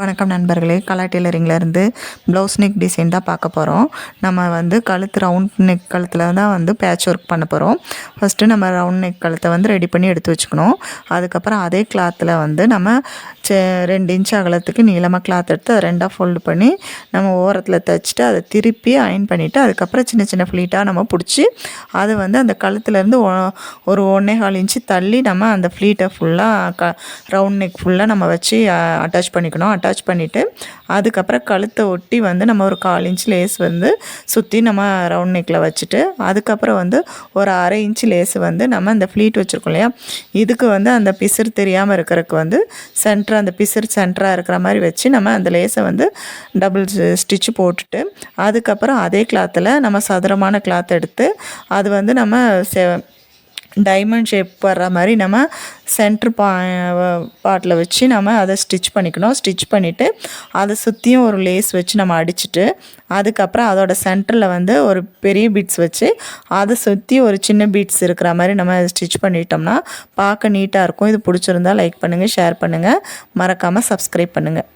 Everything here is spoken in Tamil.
வணக்கம் நண்பர்களே. கலா டெய்லரிங்லேருந்து ப்ளவுஸ் நெக் டிசைன் தான் பார்க்க போகிறோம் நம்ம வந்து கழுத்து ரவுண்ட் நெக் கழுத்தில் தான் வந்து பேட்ச் ஒர்க் பண்ண போகிறோம் ஃபஸ்ட்டு நம்ம ரவுண்ட் நெக் கழுத்தை வந்து ரெடி பண்ணி எடுத்து வச்சுக்கணும். அதுக்கப்புறம் அதே கிளாத்தில் வந்து நம்ம ரெண்டு இன்ச் அகலத்துக்கு நீளமாக கிளாத் எடுத்து அதை ரெண்டாக ஃபோல்டு பண்ணி நம்ம ஓரத்தில் தைச்சிட்டு அதை திருப்பி அயன் பண்ணிவிட்டு அதுக்கப்புறம் சின்ன சின்ன ஃப்ளீட்டாக நம்ம பிடிச்சி அது வந்து அந்த கழுத்துலேருந்து ஒரு ஒன்றே கால் இன்ச்சு தள்ளி நம்ம அந்த ஃப்ளீட்டை ஃபுல்லாக க ரவுண்ட் நெக் ஃபுல்லாக நம்ம வச்சு அட்டாச் பண்ணிக்கணும். அட்டாச் பண்ணிவிட்டு அதுக்கப்புறம் கழுத்தை ஒட்டி வந்து நம்ம ஒரு கால் இன்ச் லேஸ் வந்து சுற்றி நம்ம ரவுண்ட் நெக்கில் வச்சுட்டு அதுக்கப்புறம் வந்து ஒரு அரை இன்ச் லேஸ் வந்து நம்ம அந்த ஃப்ளீட் வச்சுருக்கோம் இல்லையா? இதுக்கு வந்து அந்த பிசிறு தெரியாமல் இருக்கிறதுக்கு வந்து சென்டர் அந்த பிசிறு சென்டராக இருக்கிற மாதிரி வச்சு நம்ம அந்த லேஸை வந்து டபுள் ஸ்டிச்சு போட்டுட்டு அதுக்கப்புறம் அதே கிளாத்தில் நம்ம சதுரமான கிளாத் எடுத்து அது வந்து நம்ம செ டைமண்ட் ஷேப் வர்ற மாதிரி நம்ம சென்ட்ரு பா பாட்டில் வச்சு நம்ம அதை ஸ்டிச் பண்ணிக்கணும். ஸ்டிச் பண்ணிவிட்டு அதை சுற்றியும் ஒரு லேஸ் வச்சு நம்ம அடிச்சுட்டு அதுக்கப்புறம் அதோட சென்டரில் வந்து ஒரு பெரிய பீட்ஸ் வச்சு அதை சுற்றி ஒரு சின்ன பீட்ஸ் இருக்கிற மாதிரி நம்ம ஸ்டிச் பண்ணிட்டோம்னா பார்க்க நீட்டாக இருக்கும். இது பிடிச்சிருந்தா லைக் பண்ணுங்கள் ஷேர் பண்ணுங்கள் மறக்காமல் சப்ஸ்கிரைப் பண்ணுங்கள்